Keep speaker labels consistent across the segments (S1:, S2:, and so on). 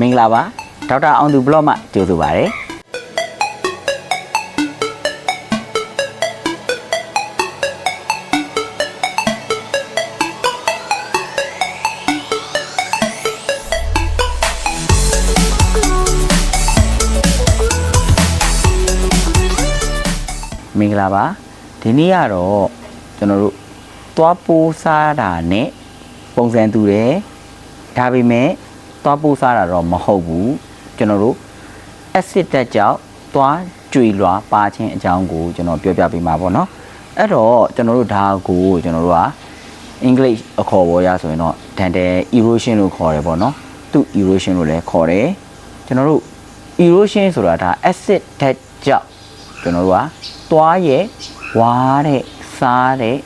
S1: မင်္ဂလာပါဒေါက်တာအောင်သူဘလော့မှကြိုဆိုပါရစေမင်္ဂလာပါဒီနေ့ကတော့ကျွန်တော်တို့သွားပိုးစားတာနဲ့ပုံစံတူတယ်ဒါပေမဲ့ သွားပိုးစားတာတော့မဟုတ်ဘူးကျွန်တော်တို့ acid တက်ကြောင့်သွားကြွေလွာပါခြင်းအကြောင်းကိုကျွန်တော်ပြောပြပေးမှာပေါ့နော်အဲ့တော့ကျွန်တော်တို့ဒါကိုကျွန်တော်တို့ကအင်္ဂလိပ်အခေါ်ပေါ်ရဆိုရင်တော့ dental erosion လို့ခေါ်တယ်ပေါ့နော်သူ erosion လို့လည်းခေါ်တယ်ကျွန်တော်တို့ erosion ဆိုတာဒါ acid တက်ကြောင့်ကျွန်တော်တို့ကသွားရဲ့ဝါတဲ့စားတဲ့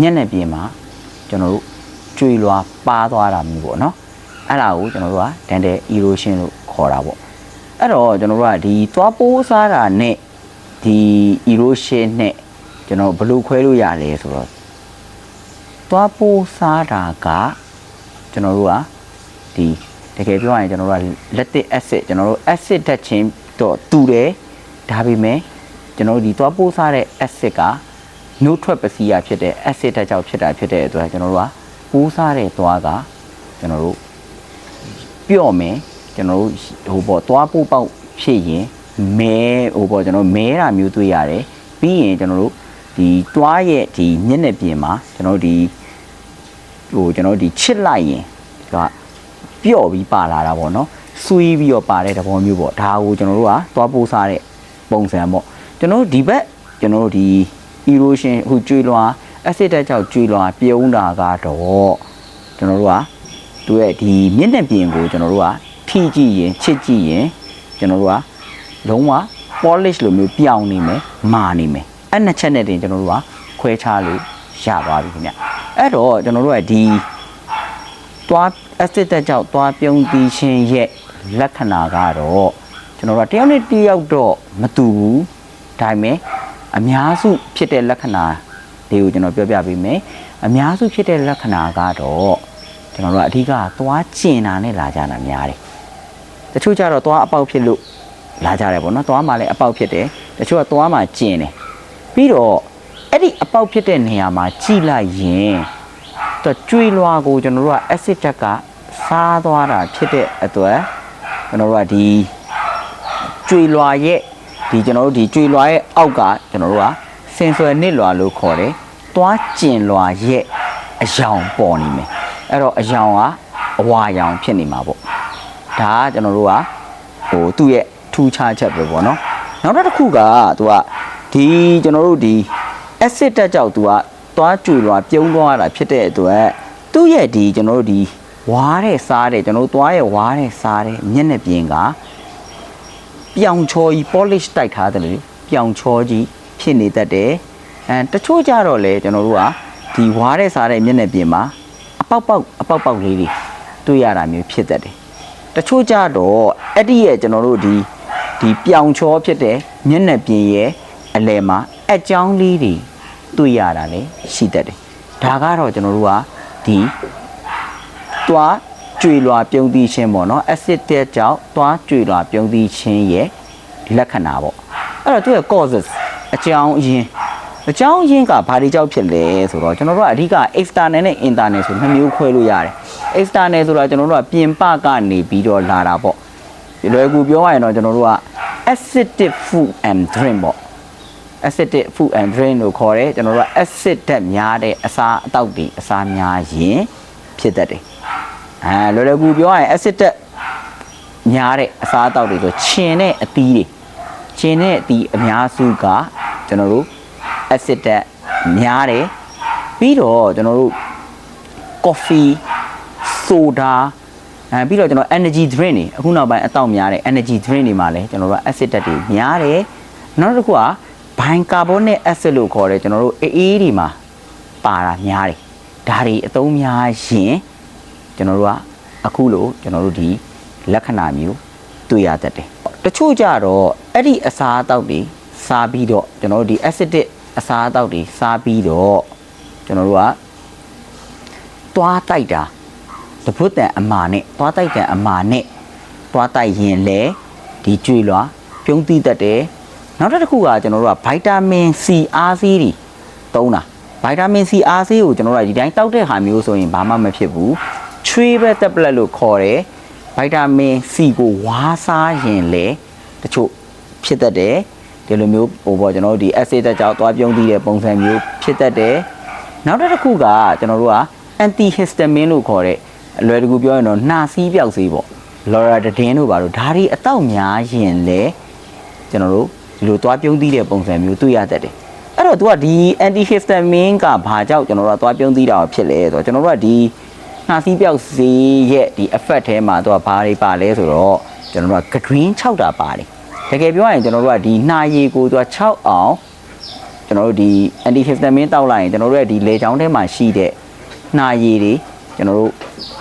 S1: ညက်နေပြင်မှာကျွန်တော်တို့ကြွေလွာပါသွားတာမျိုးပေါ့နော် အဲ့ဒါကိုကျွန်တော်တို့က dental erosion လို့ခေါ်တာပေါ့အဲ့တော့ကျွန်တော်တို့ကဒီသွားပိုးစားတာနဲ့ဒီ erosion နဲ့ကျွန်တော်ဘယ်လိုခွဲလို့ရလဲဆိုတော့သွားပိုးစားတာကကျွန်တော်တို့ကဒီတကယ်ပြောရရင်ကျွန်တော်တို့က lactic acid ကျွန်တော်တို့ acid တက်ချင်းတော့တူတယ်ဒါပေမဲ့ကျွန်တော်တို့ဒီသွားပိုးစားတဲ့ acid ကနှုတ်ထွက်ပစီယာဖြစ်တဲ့ acid တက်ကြောင့်ဖြစ်တာဖြစ်တဲ့အတွက်ကျွန်တော်တို့ကပိုးစားတဲ့သွားကကျွန်တော်တို့ ပြော့မယ်ကျွန်တော်တို့ဟိုပေါ့သွားပို့ပေါက်ဖြစ်ရင်မဲဟိုပေါ့ကျွန်တော်မဲတာမျိုးတွေ့ရတယ်ပြီးရင်ကျွန်တော်တို့ဒီသွားရဲ့ဒီညက်နေပြင်မှာကျွန်တော်တို့ဒီဟိုကျွန်တော်တို့ဒီချစ်လိုက်ရင်ကပြော့ပြီးပါလာတာပေါ့နော်ဆွေးပြီးတော့ပါတဲ့သဘောမျိုးပေါ့ဒါကိုကျွန်တော်တို့ကသွားပို့စားတဲ့ပုံစံပေါ့ကျွန်တော်တို့ဒီဘက်ကျွန်တော်တို့ဒီ erosion ဟိုကျွေးလွှာ acid တက်ကြောင့်ကျွေးလွှာပြုံးတာကတော့ကျွန်တော်တို့က သူရဲ့ဒီမျက်နှာပြင်ကိုကျွန်တော်တို့ကထိကြည့်ရင်ချစ်ကြည့်ရင်ကျွန်တော်တို့ကလုံးဝ polish လိုမျိုးပြောင်းနေမယ်မာနေမယ်အဲ့နှစ်ချက်နဲ့တင်ကျွန်တော်တို့ကခွဲခြားလို့ရသွားပြီခင်ဗျအဲ့တော့ကျွန်တော်တို့ကဒီသွား acid တက်ကြောင့်သွားပြုံးပြီးခြင်းရဲ့လက္ခဏာကတော့ကျွန်တော်တို့ကတယောက်နဲ့တယောက်တော့မတူဘူးဒါပေမဲ့အများစုဖြစ်တဲ့လက္ခဏာလေးကိုကျွန်တော်ပြောပြပေးမယ်အများစုဖြစ်တဲ့လက္ခဏာကတော့ ကျွန်တော်တို့ကအဓိကသွားကျင်တာနဲ့လာကြတာများတယ်တချို့ကျတော့သွားအပေါက်ဖြစ်လို့လာကြတယ်ပေါ့နော်သွားမှလည်းအပေါက်ဖြစ်တယ်တချို့ကသွားမှကျင်တယ်ပြီးတော့အဲ့ဒီအပေါက်ဖြစ်တဲ့နေရာမှာကြိလိုက်ရင်တော့ကျွေးလွားကိုကျွန်တော်တို့က acid တက်ကစားသွားတာဖြစ်တဲ့အတွက်ကျွန်တော်တို့ကဒီကျွေးလွားရဲ့ဒီကျွန်တော်တို့ဒီကျွေးလွားရဲ့အောက်ကကျွန်တော်တို့ကစင်ဆွယ်နစ်လွာလို့ခေါ်တယ်သွားကျင်လွာရဲ့အယောင်ပေါ်နေမယ် အဲ့တော့အယောင်ကအဝါရောင်ဖြစ်နေမှာပေါ့ဒါကကျွန်တော်တို့ကဟိုသူ့ရဲ့ထူးခြားချက်ပဲပေါ့နော်နောက်တစ်ခုကသူကဒီကျွန်တော်တို့ဒီ acid တက်ကြောက်သူကသွားကြွေလွာပြုံးသွားတာဖြစ်တဲ့အတွက်သူ့ရဲ့ဒီကျွန်တော်တို့ဒီဝါးတဲ့စားတဲ့ကျွန်တော်တို့သွားရဲ့ဝါးတဲ့စားတဲ့မျက်နှာပြင်ကပြောင်ချောကြီး polish တိုက်ထားတယ်လေပြောင်ချောကြီးဖြစ်နေတတ်တယ်အဲတချို့ကြတော့လေကျွန်တော်တို့ကဒီဝါးတဲ့စားတဲ့မျက်နှာပြင်မှာအ ပေါက်ပေါက်အပေါက်ပေါက်လေးတွေတွေ့ရတာမျိုးဖြစ်တတ်တယ်။တချို့ကြတော့အဲ့ဒီရဲ့ကျွန်တော်တို့ဒီဒီပြောင်ချောဖြစ်တဲ့မျက်နှာပြင်ရဲ့အလယ်မှာအကြောင်းလေးတွေတွေ့ရတာလည်းရှိတတ်တယ်။ဒါကတော့ကျွန်တော်တို့ကဒီသွားကြွေလွာပြုံးသီးခြင်းပေါ့နော် acid တဲ့ကြောင့်သွားကြွေလွာပြုံးသီးခြင်းရဲ့လက္ခဏာပေါ့အဲ့တော့သူရဲ့ causes အကြောင်းအရင်း အကြောင်းရင်းကဘာတွေကြောင့်ဖြစ်လဲဆိုတော့ကျွန်တော်တို့ကအဓိက external နဲ့ internal ဆိုနှစ်မျိုးခွဲလို့ရတယ် external ဆိုတာကျွန်တော်တို့ကပြင်ပကနေပြီးတော့လာတာပေါ့ဒီလွယ်ကူပြောရရင်တော့ကျွန်တော်တို့က acidic food and drink ပေါ့ acidic food and drink လို့ခေါ်တယ်ကျွန်တော်တို့က acid ဓာတ်များတဲ့အစာအတောက်တွေအစာများရင်ဖြစ်တတ်တယ်အဲလွယ်လွယ်ကူပြောရရင် acid ဓာတ်များတဲ့အစာအတောက်တွေဆိုခြင်တဲ့အသီးတွေခြင်တဲ့အသီးအများစုကကျွန်တော်တို့ acid ဓာတ်များတယ်ပြီးတော့ကျွန်တော်တို့ coffee soda အဲပြီးတော့ကျွန်တော် energy drink တွေအခုနောက်ပိုင်းအတောက်များတဲ့ energy drink တွေမှာလည်းကျွန်တော်တို့ acid ဓာတ်တွေများတယ်နောက်တစ်ခုက bicarbonic acid လို့ခေါ်တယ်ကျွန်တော်တို့အေးအေးတွေမှာပါတာများတယ်ဒါတွေအသုံးများရင်ကျွန်တော်တို့ကအခုလို့ကျွန်တော်တို့ဒီလက္ခဏာမျိုးတွေ့ရတတ်တယ်တချို့ကြတော့အဲ့ဒီအစာအသောက်တွေစားပြီးတော့ကျွန်တော်တို့ဒီ acidic အစာအသောက်တွေစားပြီးတော့ကျွန်တော်တို့ကသွားတိုက်တာတပုတ်တန်အမာနဲ့သွားတိုက်တန်အမာနဲ့သွားတိုက်ရင်လေဒီကျွေလွာပြုံးတိတတ်တယ်နောက်တစ်ခုကကျွန်တော်တို့ကဗိုက်တာမင် C အားစီးတွေသုံးတာဗိုက်တာမင် C အားစီးကိုကျွန်တော်တို့ကဒီတိုင်းတောက်တဲ့ဟာမျိုးဆိုရင်ဘာမှမဖြစ်ဘူးချွေးဘက်တက်ပလက်လို့ခေါ်တယ်ဗိုက်တာမင် C ကိုဝါးစားရင်လေတချို့ဖြစ်တတ်တယ် ဒီလိုမျိုးဟိုပေါ့ကျွန်တော်တို့ဒီ acid တက်ကြောင့်သွားပြုံးသီးတဲ့ပုံစံမျိုးဖြစ်တတ်တယ်နောက်တစ်ခုကကျွန်တော်တို့က antihistamine လို့ခေါ်တဲ့အလွယ်တကူပြောရင်တော့နှာစီးပြောက်စေးပေါ့လော်ရာတဒင်းတို့ပါတော့ဒါတွေအတော့များရင်လေကျွန်တော်တို့ဒီလိုသွားပြုံးသီးတဲ့ပုံစံမျိုးတွေ့ရတတ်တယ်အဲ့တော့ तू ကဒီ antihistamine ကဘာကြောင့်ကျွန်တော်တို့ကသွားပြုံးသီးတာဖြစ်လဲဆိုတော့ကျွန်တော်တို့ကဒီနှာစီးပြောက်စေးရဲ့ဒီ effect ထဲမှာ तू ကဘာတွေပါလဲဆိုတော့ကျွန်တော်တို့က green 6တာပါတယ် တကယ်ပြောရရင်ကျွန်တော်တို့ကဒီနှာရည်ကို तू က6အောင်ကျွန်တော်တို့ဒီ antihistamine တောက်လိုက်ရင်ကျွန်တော်တို့ရဲ့ဒီလေချောင်းထဲမှာရှိတဲ့နှာရည်တွေကျွန်တော်တို့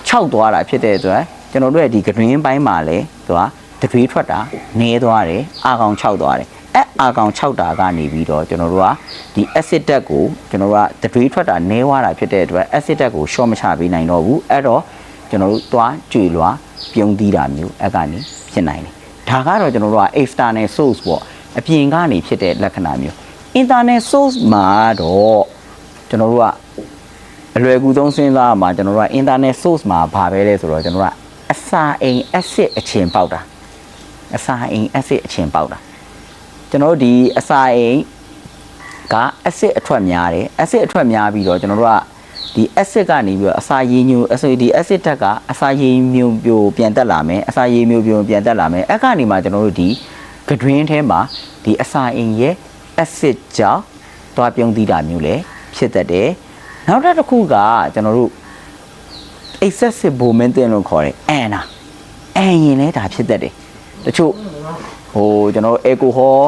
S1: 6သွားတာဖြစ်တဲ့အတွက်ကျွန်တော်တို့ရဲ့ဒီ green ဘိုင်းမှာလည်းသူက degree ထွက်တာနည်းသွားတယ်အာကောင်6သွားတယ်အဲအာကောင်6တာကနေပြီးတော့ကျွန်တော်တို့ကဒီ acid ဓာတ်ကိုကျွန်တော်တို့က degree ထွက်တာနည်းသွားတာဖြစ်တဲ့အတွက် acid ဓာတ်ကို short မချပေးနိုင်တော့ဘူးအဲ့တော့ကျွန်တော်တို့သွားကြွေလွာပြုံးသီးတာမျိုးအဲ့ကနေဖြစ်နိုင်တယ် ဒါကတော့ကျွန်တော်တို့က external source ပေါ့အပြင်ကနေဖြစ်တဲ့လက္ခဏာမျိုး internal source မှာတော့ကျွန်တော်တို့ကအလွယ်ကူဆုံးစဉ်းစားရမှာကျွန်တော်တို့က internet source မှာဘာပဲလဲဆိုတော့ကျွန်တော်တို့ကအစာအိမ် acid အချင်ပေါက်တာအစာအိမ် acid အချင်ပေါက်တာကျွန်တော်တို့ဒီအစာအိမ်က acid အထွက်များတယ် acid အထွက်များပြီးတော့ကျွန်တော်တို့က ဒီ acid ကနေပြီးတော့အစာရည်ညို acid ဒီ acid ဓာတ်ကအစာရည်မျိုးပြိုပြန်တက်လာမယ်အစာရည်မျိုးပြိုပြန်တက်လာမယ်အဲ့ကနေမှကျွန်တော်တို့ဒီကတွင်းထဲမှာဒီအစာအိမ်ရဲ့ acid ကြောင့်တွားပြုံးသီးတာမျိုးလည်းဖြစ်တတ်တယ်နောက်တစ်ခုကကျွန်တော်တို့ excessive momentum လို့ခေါ်တယ်အန်နာအန်ရင်လည်းဒါဖြစ်တတ်တယ်တချို့ဟိုကျွန်တော်တို့ alcohol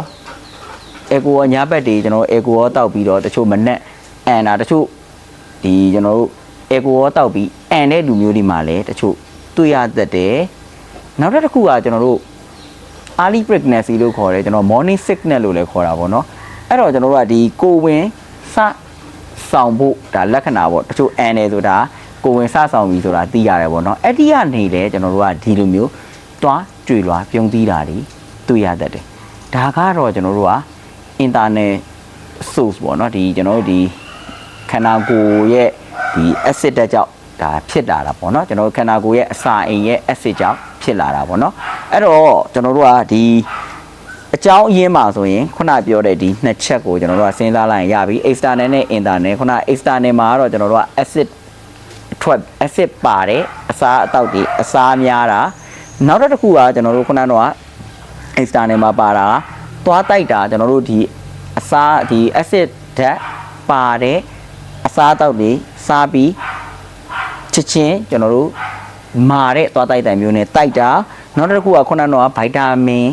S1: alcohol ညဘက်တွေကျွန်တော်တို့ alcohol တောက်ပြီးတော့တချို့မနဲ့အန်နာတချို့ ဒီကျွန်တော်တို့ alcohol တောက်ပြီးအန်တဲ့လူမျိုးတွေမှာလည်းတချို့တွေ့ရတတ်တယ်နောက်တစ်ခုကကျွန်တော်တို့ early pregnancy လို့ခေါ်တယ်ကျွန်တော် morning sickness လို့လည်းခေါ်တာပေါ့နော်အဲ့တော့ကျွန်တော်တို့ကဒီကိုဝင်စဆောင်ဖို့ဒါလက္ခဏာပေါ့တချို့အန်တယ်ဆိုတာကိုဝင်စဆောင်ပြီဆိုတာသိရတယ်ပေါ့နော်အဲ့ဒီကနေလေကျွန်တော်တို့ကဒီလိုမျိုးတွားကြွေလွားပြုံးသီးတာတွေတွေ့ရတတ်တယ်ဒါကတော့ကျွန်တော်တို့က internet source ပေါ့နော်ဒီကျွန်တော်တို့ဒီ ခန္ဓာကိုယ်ရဲ့ဒီ acid ဓာတ်ကြောင့်ဒါဖြစ်လာတာပေါ့နော်ကျွန်တော်တို့ခန္ဓာကိုယ်ရဲ့အစာအိမ်ရဲ့ acid ကြောင့်ဖြစ်လာတာပေါ့နော်အဲ့တော့ကျွန်တော်တို့ကဒီအကြောင်းအရင်းမှာဆိုရင်ခုနပြောတဲ့ဒီနှစ်ချက်ကိုကျွန်တော်တို့ကစဉ်းစားလိုက်ရင်ရပြီ external နဲ့ internal ခုန external မှာကတော့ကျွန်တော်တို့က acid ထွက် acid ပါတယ်အစာအတောက်တွေအစာများတာနောက်တစ်ခုကကျွန်တော်တို့ခုနကတော့ external မှာပါတာသွားတိုက်တာကျွန်တော်တို့ဒီအစာဒီ acid ဓာတ်ပါတဲ့ အစာအတောက်တွေစားပြီးချက်ချင်းကျွန်တော်တို့မာတဲ့သွားတိုက်တိုင်မျိုးနဲ့တိုက်တာနောက်တစ်ခုကခုနကတော့ဗိုက်တာမင်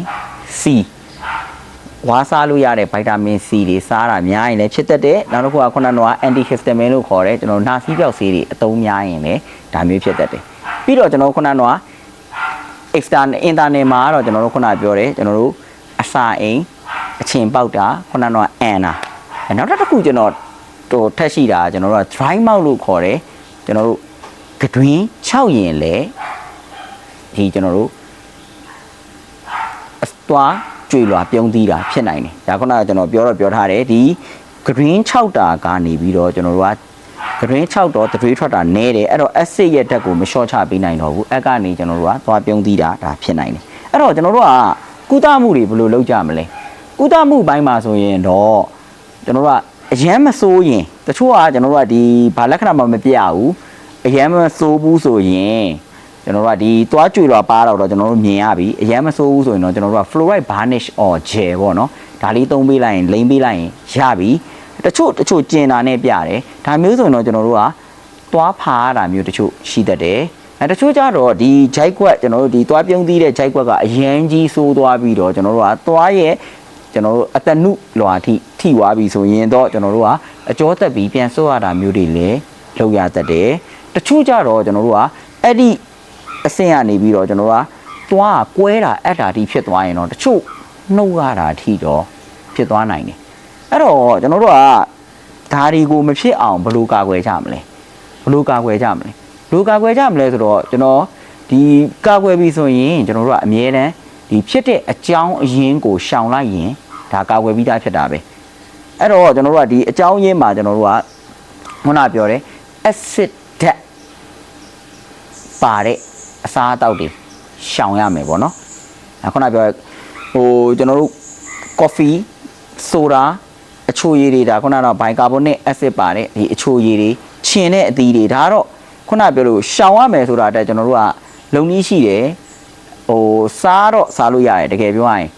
S1: C ဝါစားလို့ရတဲ့ဗိုက်တာမင် C တွေစားတာများရင်လည်းဖြစ်တတ်တယ်နောက်တစ်ခုကခုနကတော့ antihistamine လို့ခေါ်တယ်ကျွန်တော်နှာစီးပြောက်ဆေးတွေအသုံးများရင်လည်းဒါမျိုးဖြစ်တတ်တယ်ပြီးတော့ကျွန်တော်ခုနကတော့ external internal မှာကတော့ကျွန်တော်တို့ခုနပြောတယ်ကျွန်တော်တို့အစာအိမ်အချင်ပေါက်တာခုနကတော့အန်နာနောက်တစ်ခုကျွန်တော် တို့ထက်ရှိတာကျွန်တော်တို့က dry mouth လို့ခေါ်တယ်ကျွန်တော်တို့ကတွင်6ရင်လေဒီကျွန်တော်တို့အသွားကြွေလွာပြုံးသီးတာဖြစ်နိုင်တယ်ဒါခုနကကျွန်တော်ပြောတော့ပြောထားတယ်ဒီ green 6တာကနေပြီးတော့ကျွန်တော်တို့က green 6တော့ degree ထွက်တာနည်းတယ်အဲ့တော့ acid ရဲ့ဓာတ်ကိုမလျှော့ချပေးနိုင်တော့ဘူးအဲ့ကနေကျွန်တော်တို့ကသွားပြုံးသီးတာဒါဖြစ်နိုင်တယ်အဲ့တော့ကျွန်တော်တို့ကကုသမှုတွေဘယ်လိုလုပ်ကြမလဲကုသမှုဘိုင်းမှာဆိုရင်တော့ကျွန်တော်တို့က အရန်မစိုးရင်တချို့ကကျွန်တော်တို့ကဒီဘာလက္ခဏာမှမပြရဘူးအရန်မစိုးဘူးဆိုရင်ကျွန်တော်တို့ကဒီသွားကြွေတော့ပါတော့တော့ကျွန်တော်တို့မြင်ရပြီအရန်မစိုးဘူးဆိုရင်တော့ကျွန်တော်တို့က fluoride varnish or gel ပေါ့နော်ဒါလေးသုံးပေးလိုက်ရင်လိမ့်ပေးလိုက်ရင်ရပြီတချို့တချို့ကျင်တာနဲ့ပြတယ်ဒါမျိုးဆိုရင်တော့ကျွန်တော်တို့ကသွားဖာရတာမျိုးတချို့ရှိတတ်တယ်အဲတချို့ကြတော့ဒီဂျိုက်ကွက်ကျွန်တော်တို့ဒီသွားပြုံးသီးတဲ့ဂျိုက်ကွက်ကအရန်ကြီးဆိုးသွားပြီးတော့ကျွန်တော်တို့ကသွားရဲ့ ကျွန်တော်တို့အတနုလွာထိထိသွားပြီဆိုရင်တော့ကျွန်တော်တို့ကအကျောတက်ပြီးပြန်ဆိုးရတာမျိုးတွေလည်းလုပ်ရတတ်တယ်တချို့ကြတော့ကျွန်တော်တို့ကအဲ့ဒီအဆင့်ကနေပြီးတော့ကျွန်တော်တို့ကသွားကွဲတာအဲ့ဒါထိဖြစ်သွားရင်တော့တချို့နှုတ်ရတာထိတော့ဖြစ်သွားနိုင်တယ်အဲ့တော့ကျွန်တော်တို့ကဒါတွေကိုမဖြစ်အောင်ဘယ်လိုကာကွယ်ကြမလဲဘယ်လိုကာကွယ်ကြမလဲဘယ်လိုကာကွယ်ကြမလဲဆိုတော့ကျွန်တော်ဒီကာကွယ်ပြီးဆိုရင်ကျွန်တော်တို့ကအမြဲတမ်း ဒီဖြစ်တဲ့အကြောင်းအရင်းကိုရှောင်လိုက်ရင်ဒါကာကွယ်ပြီးသားဖြစ်တာပဲအဲ့တော့ကျွန်တော်တို့ကဒီအကြောင်းရင်းမှာကျွန်တော်တို့ကခုနပြောတယ် acid ဓာတ်ပါတဲ့အစားအသောက်တွေရှောင်ရမယ်ပေါ့နော်အခုနပြောတဲ့ဟိုကျွန်တော်တို့ coffee soda အချိုရည်တွေဒါခုနကတော့ bicarbonate acid ပါတဲ့ဒီအချိုရည်တွေခြင်တဲ့အသီးတွေဒါကတော့ခုနပြောလို့ရှောင်ရမယ်ဆိုတာတက်ကျွန်တော်တို့ကလုံနည်းရှိတယ် ဟိုစားတော့စားလို့ရတယ်တကယ်ပြောရရင်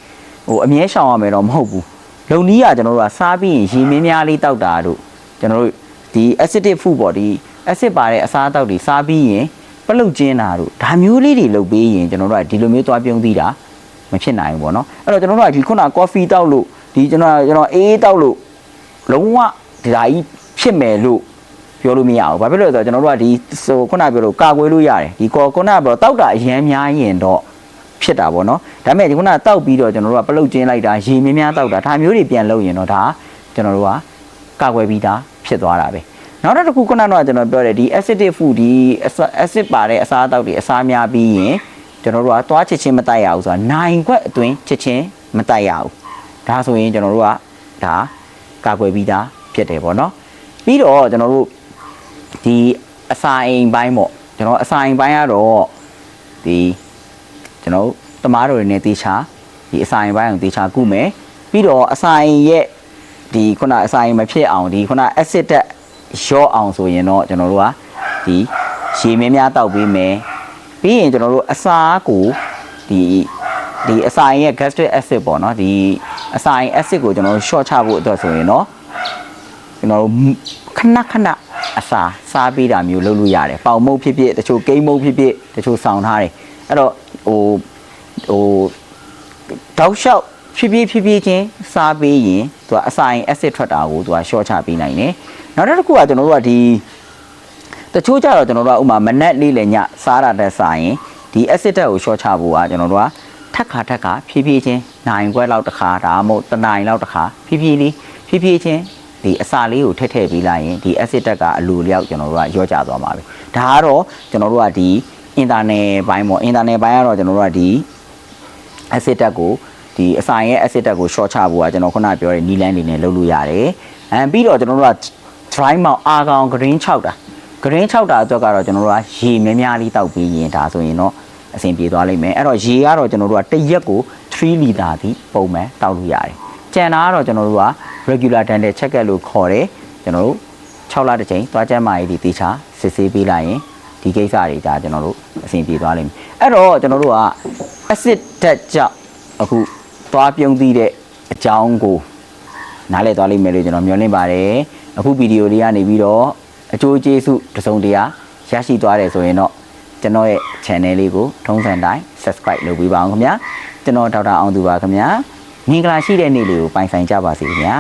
S1: ဟိုအမြဲရှောင်ရမယ်တော့မဟုတ်ဘူးလုံနည်းကကျွန်တော်တို့ကစားပြီးရင်ရေမင်းများလေးတောက်တာတို့ကျွန်တော်တို့ဒီ acidic food ပေါ့ဒီ acid ပါတဲ့အစားအသောက်တွေစားပြီးရင်ပလုတ်ကျင်းတာတို့ဒါမျိုးလေးတွေလုပ်ပေးရင်ကျွန်တော်တို့ကဒီလိုမျိုးသွားပြုံးသီးတာမဖြစ်နိုင်ဘူးပေါ့နော်အဲ့တော့ကျွန်တော်တို့ကဒီခုန coffee တောက်လို့ဒီကျွန်တော်ကျွန်တော်အေးတောက်လို့လုံးဝဒီဓာကြီးဖြစ်မယ်လို့ပြောလို့မရဘူးဘာဖြစ်လို့လဲဆိုတော့ကျွန်တော်တို့ကဒီဟိုခုနပြောလို့ကာကွယ်လို့ရတယ်ဒီကောခုနပြောတောက်တာအရန်များရင်တော့ ဖြစ်တာပေါ့နော်ဒါပေမဲ့ဒီခုနတောက်ပြီးတော့ကျွန်တော်တို့ကပလုတ်ကျင်းလိုက်တာရေမြင်းများတောက်တာဒါမျိုးတွေပြန်လုပ်ရင်တော့ဒါကျွန်တော်တို့ကကာကွယ်ပြီးသားဖြစ်သွားတာပဲနောက်တစ်ခုခုနကတော့ကျွန်တော်ပြောတယ်ဒီ acidic food ဒီ acid ပါတဲ့အစားအသောက်တွေအစားများပြီးရင်ကျွန်တော်တို့ကသွားချစ်ချင်းမတိုက်ရဘူးဆိုတာနိုင်ခွက်အတွင်းချစ်ချင်းမတိုက်ရဘူးဒါဆိုရင်ကျွန်တော်တို့ကဒါကာကွယ်ပြီးသားဖြစ်တယ်ပေါ့နော်ပြီးတော့ကျွန်တော်တို့ဒီအစာအိမ်ပိုင်းပေါ့ကျွန်တော်အစာအိမ်ပိုင်းကတော့ဒီ ကျွန်တော်တို့တမားတော်တွေနဲ့တေချာဒီအစာရင်ပိုင်းအောင်တေချာကုမယ်ပြီးတော့အစာရင်ရဲ့ဒီခုနအစာရင်မဖြစ်အောင်ဒီခုန acid တက်ရော့အောင်ဆိုရင်တော့ကျွန်တော်တို့ကဒီရေမင်းများတောက်ပေးမယ်ပြီးရင်ကျွန်တော်တို့အစာကိုဒီဒီအစာရင်ရဲ့ gastric acid ပေါ့နော်ဒီအစာရင် acid ကိုကျွန်တော်တို့ short ချဖို့အတွက်ဆိုရင်တော့ကျွန်တော်တို့ခဏခဏအစာစားပေးတာမျိုးလုပ်လို့ရတယ်ပေါင်မုတ်ဖြစ်ဖြစ်တချို့ကိန်းမုတ်ဖြစ်ဖြစ်တချို့ဆောင်းထားတယ်အဲ့တော့ ဟိုဟိုတောက်လျှောက်ဖြည်းဖြည်းဖြည်းဖြည်းချင်းစားပေးရင်သူကအစာရင် acid ထွက်တာကိုသူက short ချပေးနိုင်တယ်နောက်တစ်ခုကကျွန်တော်တို့ကဒီတချို့ကြတော့ကျွန်တော်တို့ကဥမာမနက်လေးလည်းညစားတာတက်စားရင်ဒီ acid တက်ကို short ချဖို့ကကျွန်တော်တို့ကထက်ခါထက်ခါဖြည်းဖြည်းချင်းနိုင်ခွဲလောက်တစ်ခါဒါမှမဟုတ်တစ်နိုင်လောက်တစ်ခါဖြည်းဖြည်းလေးဖြည်းဖြည်းချင်းဒီအစာလေးကိုထည့်ထည့်ပေးလိုက်ရင်ဒီ acid တက်ကအလိုလျောက်ကျွန်တော်တို့ကရော့ကျသွားမှာပဲဒါကတော့ကျွန်တော်တို့ကဒီ internet ဘိုင်းပေါ့ internet ဘိုင်းကတော့ကျွန်တော်တို့ကဒီ acid တက်ကိုဒီအစာရဲ့ acid တက်ကို short ချဖို့ကကျွန်တော်ခုနပြောတဲ့နီလန်းလေးနဲ့လုပ်လို့ရတယ်အဲပြီးတော့ကျွန်တော်တို့က dry mount အာကောင် green 6တာ green 6တာအတွက်ကတော့ကျွန်တော်တို့ကရေများများလေးတောက်ပြီးရင်ဒါဆိုရင်တော့အဆင်ပြေသွားလိမ့်မယ်အဲ့တော့ရေကတော့ကျွန်တော်တို့ကတစ်ရက်ကို3လီတာထိပုံမှန်တောက်လို့ရတယ်ကျန်တာကတော့ကျွန်တော်တို့က regular dental check up လို့ခေါ်တယ်ကျွန်တော်တို့6လတစ်ချိန်သွားကျန်းမာရေးဒီတေချာစစ်ဆေးပေးလိုက်ရင် ဒီကိစ္စတွေဒါကျွန်တော်တို့အဆင်ပြေသွားလိမ့်မယ်အဲ့တော့ကျွန်တော်တို့က acid ဓာတ်ကြောင့်အခုသွားပြုံးသီးတဲ့အကြောင်းကိုနားလည်သွားလိမ့်မယ်လို့ကျွန်တော်မျှော်လင့်ပါတယ်အခုဗီဒီယိုလေးကနေပြီးတော့အကျိုးကျေးဇူးတစ်စုံတရာရရှိသွားတယ်ဆိုရင်တော့ကျွန်တော်ရဲ့ channel လေးကိုထုံးစံတိုင်း subscribe လုပ်ပေးပါအောင်ခင်ဗျာကျွန်တော်ဒေါက်တာအောင်သူပါခင်ဗျာမင်္ဂလာရှိတဲ့နေ့လေးကိုပိုင်ဆိုင်ကြပါစေခင်ဗျာ